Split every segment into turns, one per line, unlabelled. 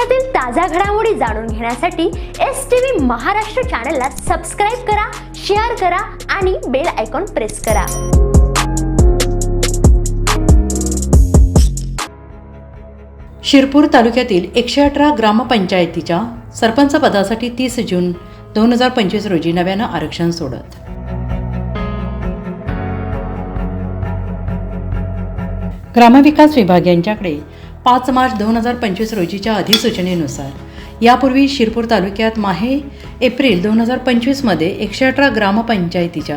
देशातील ताज्या घडामोडी जाणून घेण्यासाठी एस टी व्ही महाराष्ट्र चॅनलला सबस्क्राईब करा शेअर करा आणि बेल आयकॉन प्रेस करा.
शिरपूर तालुक्यातील एकशे अठरा ग्रामपंचायतीच्या सरपंच पदासाठी तीस जून दोन हजार पंचवीस रोजी नव्यानं आरक्षण सोडत. ग्रामविकास विभाग यांच्याकडे पाच मार्च दोन हजार पंचवीस रोजीच्या अधिसूचनेनुसार. यापूर्वी शिरपूर तालुक्यात माहे एप्रिल दोन हजार पंचवीसमध्ये एकशे अठरा ग्रामपंचायतीच्या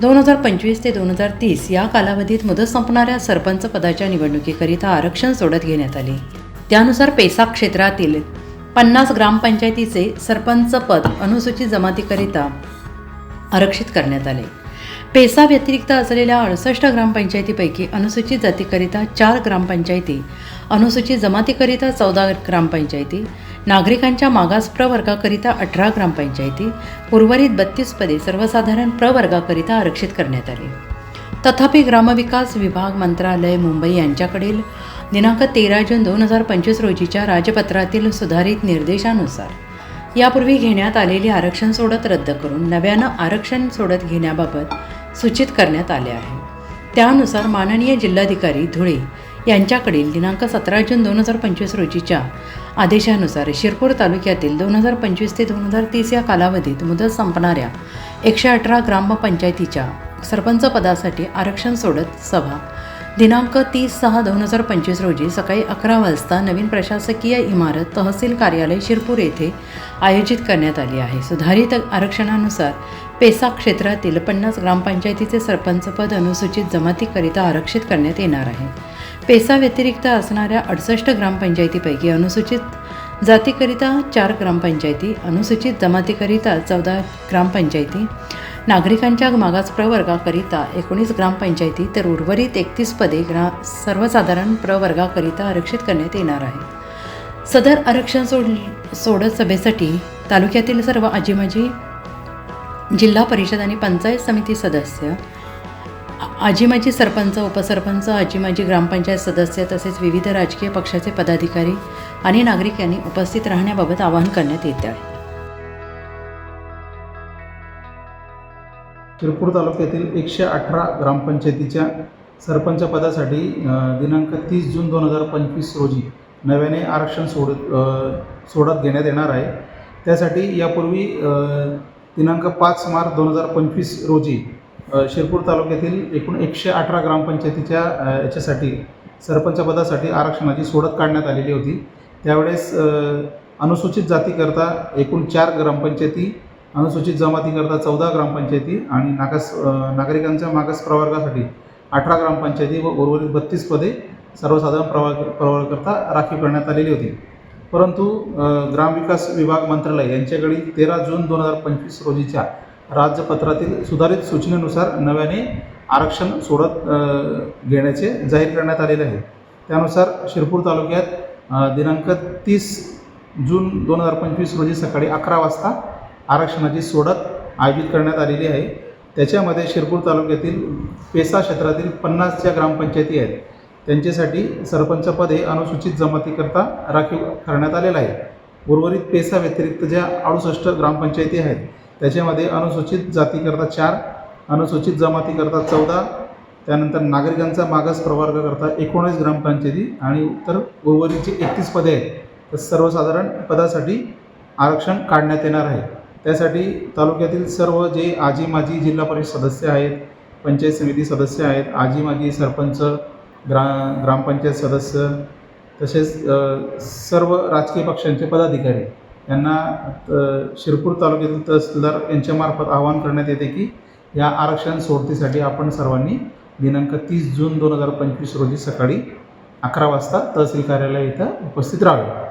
दोन हजार पंचवीस ते दोन हजार तीस या कालावधीत मुदत संपणाऱ्या सरपंच पदाच्या निवडणुकीकरिता आरक्षण सोडत घेण्यात आले. त्यानुसार पेसा क्षेत्रातील पन्नास ग्रामपंचायतीचे सरपंच पद अनुसूचित जमातीकरिता आरक्षित करण्यात आले. पेसा व्यतिरिक्त असलेल्या अडुसष्ट ग्रामपंचायतीपैकी अनुसूचित जातीकरिता चार ग्रामपंचायती अनुसूचित जमातीकरिता चौदा ग्रामपंचायती नागरिकांच्या मागास प्रवर्गाकरिता अठरा ग्रामपंचायती उर्वरित बत्तीस पदे सर्वसाधारण प्रवर्गाकरिता आरक्षित करण्यात आली. तथापि ग्रामविकास विभाग मंत्रालय मुंबई यांच्याकडील दिनांक तेरा जून दोन हजार पंचवीस रोजीच्या राजपत्रातील सुधारित निर्देशानुसार यापूर्वी घेण्यात आलेली आरक्षण सोडत रद्द करून नव्यानं आरक्षण सोडत घेण्याबाबत सूचित करण्यात आले आहे. त्यानुसार माननीय जिल्हाधिकारी धुळे यांच्याकडील दिनांक सतरा जून दोन हजार पंचवीस रोजीच्या आदेशानुसार शिरपूर तालुक्यातील दोन हजार पंचवीस ते दोन हजार तीस या कालावधीत मुदत संपणाऱ्या एकशे अठरा ग्रामपंचायतीच्या सरपंच पदासाठी आरक्षण सोडत सभा दिनांक तीस सहा दोन हजार पंचवीस रोजी सकाळी अकरा वाजता नवीन प्रशासकीय इमारत तहसील कार्यालय शिरपूर येथे आयोजित करण्यात आली आहे. सुधारित आरक्षणानुसार पेसा क्षेत्रातील पन्नास ग्रामपंचायतीचे सरपंचपद अनुसूचित जमातीकरिता आरक्षित करण्यात येणार आहे. पेसा व्यतिरिक्त असणाऱ्या अडसष्ट ग्रामपंचायतीपैकी अनुसूचित जातीकरिता चार ग्रामपंचायती अनुसूचित जमातीकरिता चौदा ग्रामपंचायती नागरिकांच्या मागास प्रवर्गाकरिता एकोणीस ग्रामपंचायती तर उर्वरित एकतीस पदे ग्रा सर्वसाधारण प्रवर्गाकरिता आरक्षित करण्यात येणार आहे. सदर आरक्षण सोड सोडत सभेसाठी तालुक्यातील सर्व आजीमाजी जिल्हा परिषद आणि पंचायत समिती सदस्य आजीमाजी सरपंच उपसरपंच आजीमाजी ग्रामपंचायत सदस्य तसेच विविध राजकीय पक्षाचे पदाधिकारी आणि नागरिक यांनी उपस्थित राहण्याबाबत आवाहन करण्यात येत आहे.
शिरपूर तालुक्यातील एकशे अठरा ग्रामपंचायतीच्या सरपंच पदासाठी दिनांक तीस जून दोन हजार पंचवीस रोजी नव्याने आरक्षण सोडत सोडत घेण्यात येणार आहे. त्यासाठी यापूर्वी दिनांक पाच मार्च दोन हजार पंचवीस रोजी शिरपूर तालुक्यातील एकूण एकशे अठरा ग्रामपंचायतीच्या याच्यासाठी सरपंचपदासाठी आरक्षणाची सोडत काढण्यात आलेली होती. त्यावेळेस अनुसूचित जातीकरता एकूण चार ग्रामपंचायती अनुसूचित जमातीकरता चौदा ग्रामपंचायती आणि नागास नागरिकांच्या मागास प्रवर्गासाठी अठरा ग्रामपंचायती व उर्वरित बत्तीस पदे सर्वसाधारण प्रवर्ग प्रवर्गाकरता राखीव करण्यात आलेली होती. परंतु ग्रामविकास विभाग मंत्रालय यांच्याकडे तेरा जून दोन हजार पंचवीस रोजीच्या राज्यपत्रातील सुधारित सूचनेनुसार नव्याने आरक्षण सोडत घेण्याचे जाहीर करण्यात आलेले आहे. त्यानुसार शिरपूर तालुक्यात दिनांक तीस जून दोन हजार पंचवीस रोजी सकाळी अकरा वाजता आरक्षणाची सोडत आयोजित करण्यात आलेली आहे. त्याच्यामध्ये शिरपूर तालुक्यातील पेसा क्षेत्रातील पन्नासच्या ग्रामपंचायती आहेत. त्यांच्यासाठी सरपंचपद हे अनुसूचित जमातीकरता राखीव करण्यात आलेलं आहे. उर्वरित पेसा व्यतिरिक्त ज्या अडुसष्ट ग्रामपंचायती आहेत त्याच्यामध्ये अनुसूचित जातीकरता चार अनुसूचित जमातीकरता चौदा त्यानंतर नागरिकांचा मागास प्रवर्गाकरता एकोणीस ग्रामपंचायती आणि तर उर्वरित जी एकतीस पदे आहेत. तर सर्वसाधारण पदासाठी आरक्षण काढण्यात येणार आहे. त्यासाठी तालुक्यातील सर्व जे आजी माजी जिल्हा परिषद सदस्य आहेत पंचायत समिती सदस्य आहेत आजी माजी सरपंच ग्रा ग्रामपंचायत सदस्य तसेच सर्व राजकीय पक्षांचे पदाधिकारी यांना शिरपूर तालुक्यातील तहसीलदार यांच्यामार्फत आवाहन करण्यात येते की या आरक्षण सोडतीसाठी आपण सर्वांनी दिनांक तीस जून दोन हजार पंचवीस रोजी सकाळी अकरा वाजता तहसील कार्यालय इथं उपस्थित राहावे.